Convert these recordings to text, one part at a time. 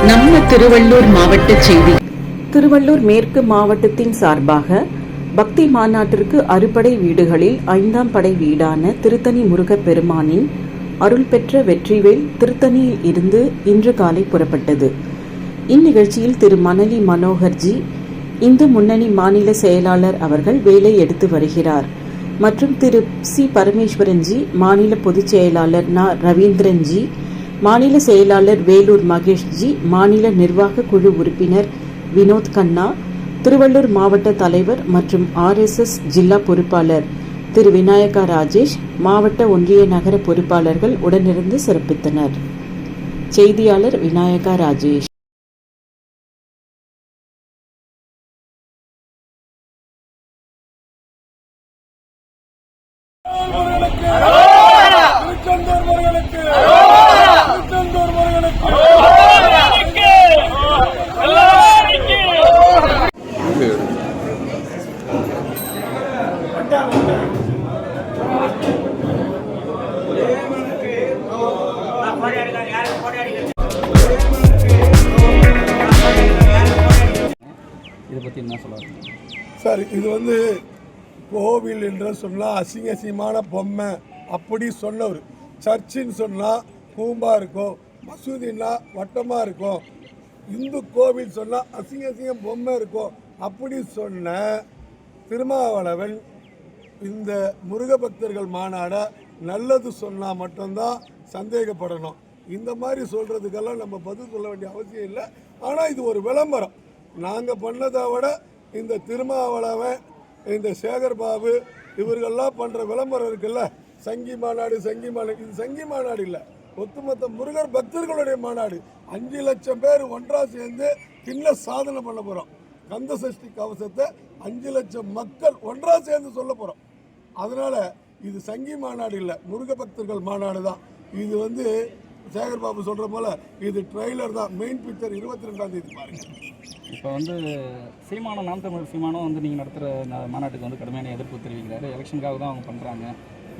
திருவள்ளூர் மாவட்ட செய்தி. திருவள்ளூர் மேற்கு மாவட்டத்தின் சார்பாக பக்தி மாநாட்டிற்கு அறுபடை வீடுகளில் ஐந்தாம் படை வீடான திருத்தணி முருகப் பெருமானின் அருள் பெற்ற வெற்றிவேல் திருத்தணியில் இருந்து இன்று காலை புறப்பட்டது. இந்நிகழ்ச்சியில் திரு மணலி மனோகர்ஜி இந்து முன்னணி மாநில செயலாளர் அவர்கள் வேலை எடுத்து வருகிறார். மற்றும் திரு சி பரமேஸ்வரன்ஜி மாநில பொதுச் செயலாளர் ந ரவீந்திரன்ஜி மாநில செயலாளர் வேலூர் மகேஷ்ஜி மாநில நிர்வாக குழு உறுப்பினர் வினோத் கண்ணா திருவள்ளூர் மாவட்ட தலைவர் மற்றும் ஆர்எஸ்எஸ் ஜில்லா பொறுப்பாளர் திரு விநாயகா ராஜேஷ் மாவட்ட ஒன்றிய நகர பொறுப்பாளர்கள் உடனிருந்து சிறப்பித்தனர். செய்தியாளர் விநாயகா ராஜேஷ். பற்றி என்ன சொல்ல சார் இது வந்து கோவில் என்று சொன்னால் அசிங்க அசிங்கமான பொம்மை அப்படி சொன்னவர். சர்ச்சின்னு சொன்னால் கூம்பா இருக்கும் மசூதின்னா வட்டமாக இருக்கும் இந்து கோவில் சொன்னால் அசிங்க அசிங்கம் பொம்மை இருக்கும் அப்படி சொன்ன திருமாவளவன் இந்த முருக பக்தர்கள் மாநாட நல்லது சொன்னால் மட்டும்தான் சந்தேகப்படணும். இந்த மாதிரி சொல்கிறதுக்கெல்லாம் நம்ம பதில் சொல்ல வேண்டிய அவசியம் இல்லை. ஆனால் இது ஒரு விளம்பரம். நாங்கள் பண்ணதை விட இந்த திருமாவளவன் இந்த சேகர் பாபு இவர்கள்லாம் பண்ணுற விளம்பரம் இருக்குல்ல? சங்கி மாநாடு சங்கி மாநாடு. இது சங்கி மாநாடு இல்லை. ஒட்டுமொத்த முருகர் பக்தர்களுடைய மாநாடு. அஞ்சு லட்சம் பேர் ஒன்றாக சேர்ந்து கிண்ண சாதனை பண்ண போகிறோம் கந்த சஷ்டி கவசத்தை அஞ்சு லட்சம் மக்கள் ஒன்றாக சேர்ந்து சொல்ல போகிறோம் அதனால் இது சங்கி மாநாடு இல்லை. முருக பக்தர்கள் மாநாடு தான். இது வந்து சேகர் பாபு சொல்ற போல இது ட்ரெய்லர் தான். மெயின் பிக்சர் இருபத்தி ரெண்டாம் தேதி பாருங்க. இப்போ வந்து சீமானம் நாம் தமிழ் சீமானம் வந்து நீங்கள் நடத்துகிற மாநாட்டுக்கு வந்து கடுமையான எதிர்ப்பு தெரிவிக்கிறாரு. எலெக்ஷனுக்காக தான் அவங்க பண்ணுறாங்க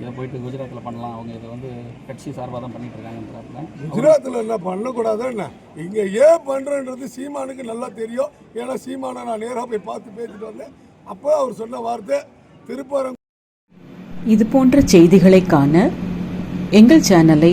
இதை போயிட்டு குஜராத்தில் பண்ணலாம். அவங்க இதை வந்து கட்சி சார்பாக தான் பண்ணிட்டு இருக்காங்கன்றாப்புல. குஜராத்தில் என்ன பண்ணக்கூடாது என்ன? இங்கே ஏன் பண்ணுறன்றது சீமானுக்கு நல்லா தெரியும். ஏன்னா சீமானை நான் நேராக போய் பார்த்து பேசிட்டு வந்தேன். அப்போ அவர் சொன்ன வார்த்தை திருப்பரம் இது போன்ற செய்திகளை காண எங்கள் சேனலை